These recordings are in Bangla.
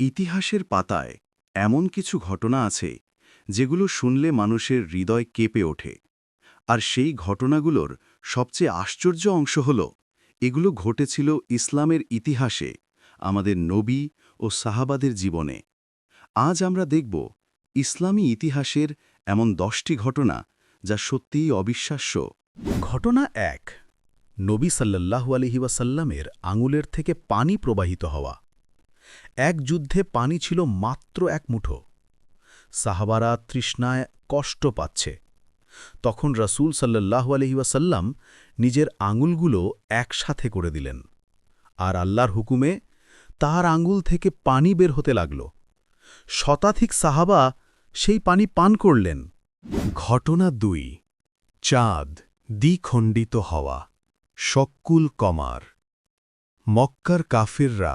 ইতিহাসের পাতায় এমন কিছু ঘটনা আছে, যেগুলো শুনলে মানুষের হৃদয় কেঁপে ওঠে। আর সেই ঘটনাগুলোর সবচেয়ে আশ্চর্য অংশ হল, এগুলো ঘটেছিল ইসলামের ইতিহাসে, আমাদের নবী ও সাহাবাদের জীবনে। আজ আমরা দেখব ইসলামী ইতিহাসের এমন দশটি ঘটনা যা সত্যিই অবিশ্বাস্য। ঘটনা এক, নবী সাল্লাল্লাহু আলহি ওয়াসাল্লামের আঙুলের থেকে পানি প্রবাহিত হওয়া। এক যুদ্ধে পানি ছিল মাত্র এক মুঠো। সাহাবারা তৃষ্ণায় কষ্ট পাচ্ছে। তখন রসুল সাল্লাল্লাহু আলহি ওয়াসাল্লাম নিজের আঙুলগুলো একসাথে করে দিলেন আর আল্লাহর হুকুমে তার আঙুল থেকে পানি বের হতে লাগল। শতাধিক সাহাবা সেই পানি পান করলেন। ঘটনা দুই। চাঁদ দ্বিখণ্ডিত হওয়া। শক্কুল কমার। মক্কার কাফিররা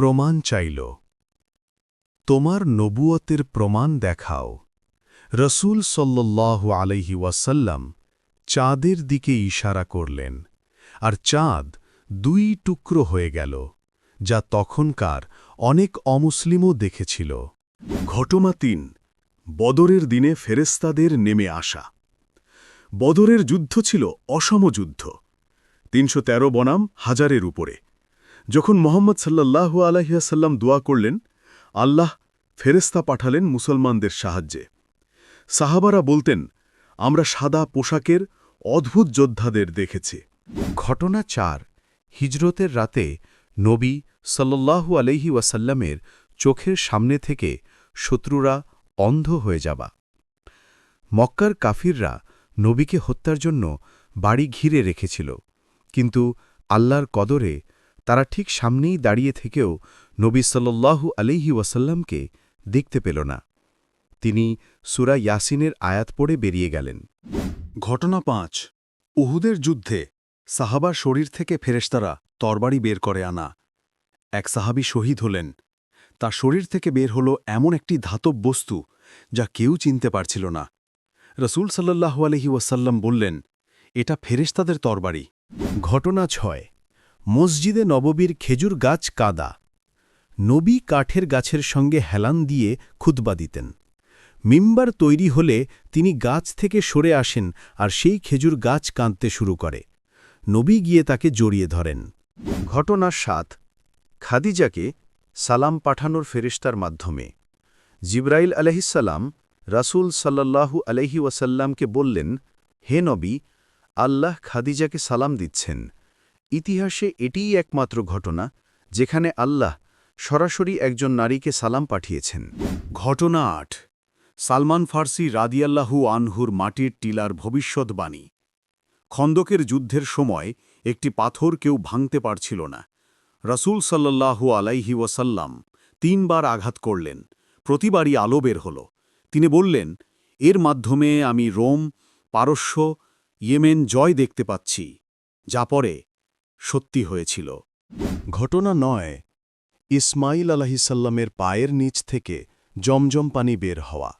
প্রমাণ চাইল। তোমার নবুয়তের প্রমাণ দেখাও। রসুল সল্লাহ আলহি ওয়াসাল্লাম চাঁদের দিকে ইশারা করলেন, আর চাঁদ দুই টুকরো হয়ে গেল, যা তখনকার অনেক অমুসলিমও দেখেছিল। ঘটনা তিন, বদরের দিনে ফেরেস্তাদের নেমে আসা। বদরের যুদ্ধ ছিল অসম যুদ্ধ তিনশো তেরো বনাম হাজারের উপরে। যখন মোহাম্মদ সাল্লাল্লাহু আলহিয়াসাল্লাম দোয়া করলেন, আল্লাহ ফেরেস্তা পাঠালেন মুসলমানদের সাহায্যে। সাহাবারা বলতেন, আমরা সাদা পোশাকের অদ্ভুত যোদ্ধাদের দেখেছি। ঘটনা চার, হিজরতের রাতে নবী সাল্লাল্লাহু আলহি ওয়াসাল্লামের চোখের সামনে থেকে শত্রুরা অন্ধ হয়ে যাবা। মক্কার কাফিররা নবীকে হত্যার জন্য বাড়ি ঘিরে রেখেছিল, কিন্তু আল্লাহর কদরে তারা ঠিক সামনেই দাঁড়িয়ে থেকেও নবী সাল্লাল্লাহু আলহি ওয়াসাল্লামকে দেখতে পেল না। তিনি সুরা ইয়াসিনের আয়াত পড়ে বেরিয়ে গেলেন। ঘটনা পাঁচ। উহুদের যুদ্ধে সাহাবার শরীর থেকে ফেরেশতারা তরবারি বের করে আনা। এক সাহাবি শহীদ হলেন। তার শরীর থেকে বের হল এমন একটি ধাতব বস্তু যা কেউ চিনতে পারছিল না। রসুল সাল্লাহ আলহি ওয়াসাল্লাম বললেন, এটা ফেরেশতাদের তরবারি। ঘটনা ছয়। মসজিদে নববীর খেজুর গাছ কাদা। নবী কাঠের গাছের সঙ্গে হেলান দিয়ে খুতবা দিতেন। মিম্বার তৈরি হলে তিনি গাছ থেকে সরে আসেন আর সেই খেজুর গাছ কাঁদতে শুরু করে। নবী গিয়ে তাকে জড়িয়ে ধরেন। ঘটনা সাত। খাদিজাকে সালাম পাঠানোর ফেরিস্তার মাধ্যমে। জিব্রাইল আলহিসাল্লাম রাসূল সাল্লাল্লাহু আলহি ওয়াসাল্লামকে বললেন, হে নবী, আল্লাহ খাদিজাকে সালাম দিচ্ছেন। ইতিহাসে এটিই একমাত্র ঘটনা যেখানে আল্লাহ সরাসরি একজন নারীকে সালাম পাঠিয়েছেন। ঘটনা আট, সালমান ফার্সি রাদিয়াল্লাহু আনহুর মাটির টিলার ভবিষ্যৎবাণী। খন্দকের যুদ্ধের সময় একটি পাথর কেউ ভাঙতে পারছিল না। রসুল সাল্লাল্লাহু আলাইহি ওয়াসাল্লাম তিনবার আঘাত করলেন, প্রতিবারই আলো বের হল। তিনি বললেন, এর মাধ্যমে আমি রোম, পারস্য, ইয়েমেন জয় দেখতে পাচ্ছি। যা পরে সত্যি হয়েছিল। ঘটনা নয় ইসমাইল আলাহিসাল্লামের পায়ের নিচ থেকে জমজম পানি বের হওয়া।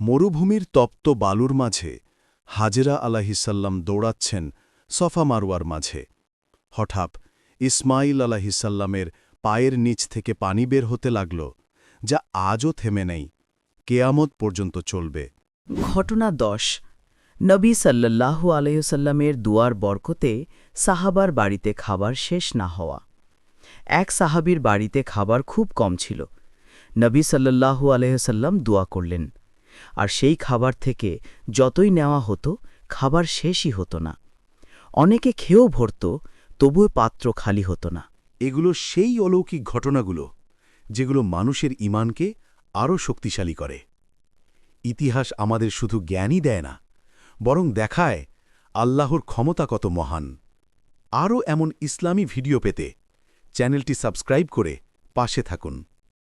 মরুভূমির তপ্ত বালুর মাঝে হাজেরা আলাহিসাল্লাম দৌড়াচ্ছেন সফা মারওয়ার মাঝে। হঠাৎ ইসমাইল আলাহিসাল্লামের পায়ের নিচ থেকে পানি বের হতে লাগল, যা আজও থেমে নেই। কেয়ামত পর্যন্ত চলবে। ঘটনা দশ নবী সাল্লাল্লাহু আলহ্লামের দুয়ার বরকতে সাহাবার বাড়িতে খাবার শেষ না হওয়া। এক সাহাবির বাড়িতে খাবার খুব কম ছিল। নবী সাল্লাল্লাহু আলহ্লাম দোয়া করলেন। আর সেই খাবার থেকে যতই নেওয়া হতো, খাবার শেষই হতো না। অনেকে খেয়েও ভরত, তবুও পাত্র খালি হতো না। এগুলো সেই অলৌকিক ঘটনাগুলো, যেগুলো মানুষের ইমানকে আরও শক্তিশালী করে। ইতিহাস আমাদের শুধু জ্ঞানই দেয় না বরং দেখায় আল্লাহর ক্ষমতা কত মহান। আরও এমন ইসলামী ভিডিও পেতে চ্যানেলটি সাবস্ক্রাইব করে পাশে থাকুন।